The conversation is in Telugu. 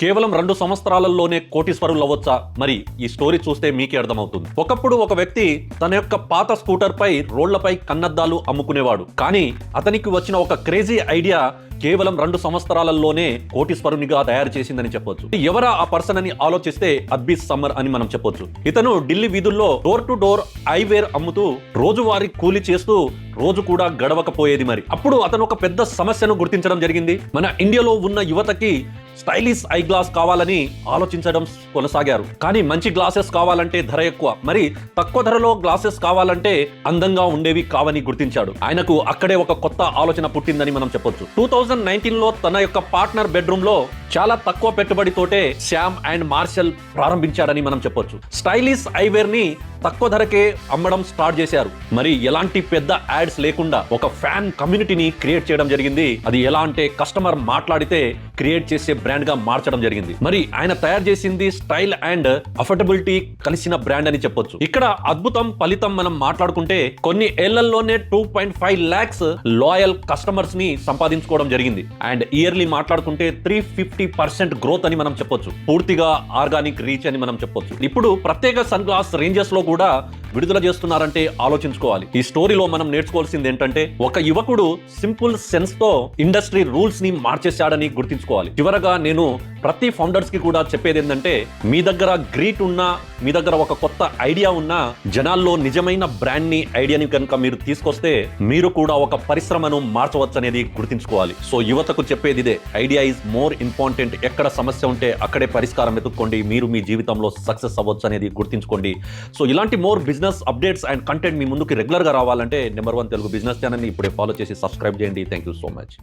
కేవలం రెండు సంవత్సరాలలోనే కోటీశ్వరులు అవ్వచ్చా మరి ఈ స్టోరీ చూస్తే మీకే అర్థమవుతుంది. ఒకప్పుడు ఒక వ్యక్తి తన యొక్క పాత స్కూటర్ పై రోళ్ళపై కన్నద్దాలు అమ్ముకునేవాడు. కానీ అతనికి వచ్చిన ఒక క్రేజీ ఐడియా కేవలం రెండు సంవత్సరాలలోనే కోటీశ్వరునిగా తయారు చేసిందని చెప్పొచ్చు. ఎవరా ఆ పర్సన్ అని ఆలోచిస్తే అబ్బీస్ సమ్మర్ అని మనం చెప్పొచ్చు. ఇతను ఢిల్లీ వీధుల్లో డోర్ టు డోర్ ఐవేర్ అమ్ముతూ రోజువారీ కూలి చేస్తూ రోజు కూడా గడవకపోయేది మరి. అప్పుడు అతను ఒక పెద్ద సమస్యను గుర్తించడం జరిగింది. మన ఇండియాలో ఉన్న యువతకి స్టైలిష్ ఐ గ్లాస్ కావాలని ఆలోచించడం కొనసాగారు. కానీ మంచి గ్లాసెస్ కావాలంటే ధర ఎక్కువ. మరి తక్కువ ధరలో గ్లాసెస్ కావాలంటే అందంగా ఉండేవి కావని గుర్తించాడు. ఆయనకు అక్కడే ఒక కొత్త ఆలోచన పుట్టిందని మనం చెప్పొచ్చు. టూ థౌజండ్ నైన్టీన్లో తన యొక్క పార్ట్నర్ బెడ్రూమ్లో చాలా తక్కువ పెట్టుబడితోటే శ్యామ్ అండ్ మార్షల్ ప్రారంభించాడని మనం చెప్పొచ్చు. స్టైలిష్ ఐవేర్ని తక్కువ ధరకే అమ్మడం స్టార్ట్ చేశారు. మరి ఎలాంటి పెద్ద యాడ్స్ లేకుండా ఒక ఫ్యాన్ కమ్యూనిటీని క్రియేట్ చేయడం జరిగింది. అది ఎలా అంటే కస్టమర్ మాట్లాడితే క్రియేట్ చేసే బ్రాండ్గా మార్చడం జరిగింది. మరి ఆయన తయారు చేసింది స్టైల్ అండ్ అఫోర్డబిలిటీ కలిసిన బ్రాండ్ అని చెప్పొచ్చు. ఇక్కడ అద్భుతం ఫలితం మనం మాట్లాడుకుంటే కొన్ని ఏళ్ళలోనే two point five lakhs loyal కస్టమర్స్ని సంపాదించుకోవడం జరిగింది. అండ్ ఇయర్లీ మాట్లాడుకుంటే త్రీ ఫిఫ్టీ పర్సెంట్ గ్రోత్ అని మనం చెప్పొచ్చు. పూర్తిగా ఆర్గానిక్ రీచ్ అని మనం చెప్పొచ్చు. ఇప్పుడు ప్రత్యేక సన్ గ్లాస్ రేంజెస్లో కూడా కూడా విడుదల చేస్తున్నారంటే ఆలోచించుకోవాలి. ఈ స్టోరీలో మనం నేర్చుకోవాల్సింది ఏంటంటే ఒక యువకుడు సింపుల్ సెన్స్తో ఇండస్ట్రీ రూల్స్ని మార్చేశాడని గుర్తించుకోవాలి. చివరగా నేను ప్రతి ఫౌండర్స్కి కూడా చెప్పేది ఏంటంటే మీ దగ్గర గ్రీట్ ఉన్నా మీ దగ్గర ఒక కొత్త ఐడియా ఉన్నా జనాల్లో నిజమైన బ్రాండ్ని ఐడియాని కనుక మీరు తీసుకొస్తే మీరు కూడా ఒక పరిశ్రమను మార్చవచ్చు అనేది గుర్తించుకోవాలి. సో యువతకు చెప్పేది ఇదే ఐడియా ఇస్ మోర్ ఇంపార్టెంట్ ఎక్కడ సమస్య ఉంటే అక్కడే పరిష్కారం వెతుక్కోండి మీరు మీ జీవితంలో సక్సెస్ అవ్వచ్చు అనేది గుర్తించుకోండి. సో ఇలాంటి more business updates and content మీ ముందుకి రెగ్యులర్గా రావాలంటే నెంబర్ వన్ తెలుగు బిజినెస్ ఛానల్ని ఇప్పుడే ఫాలో చేసి సబ్స్క్రైబ్ చేయండి. Thank you so much.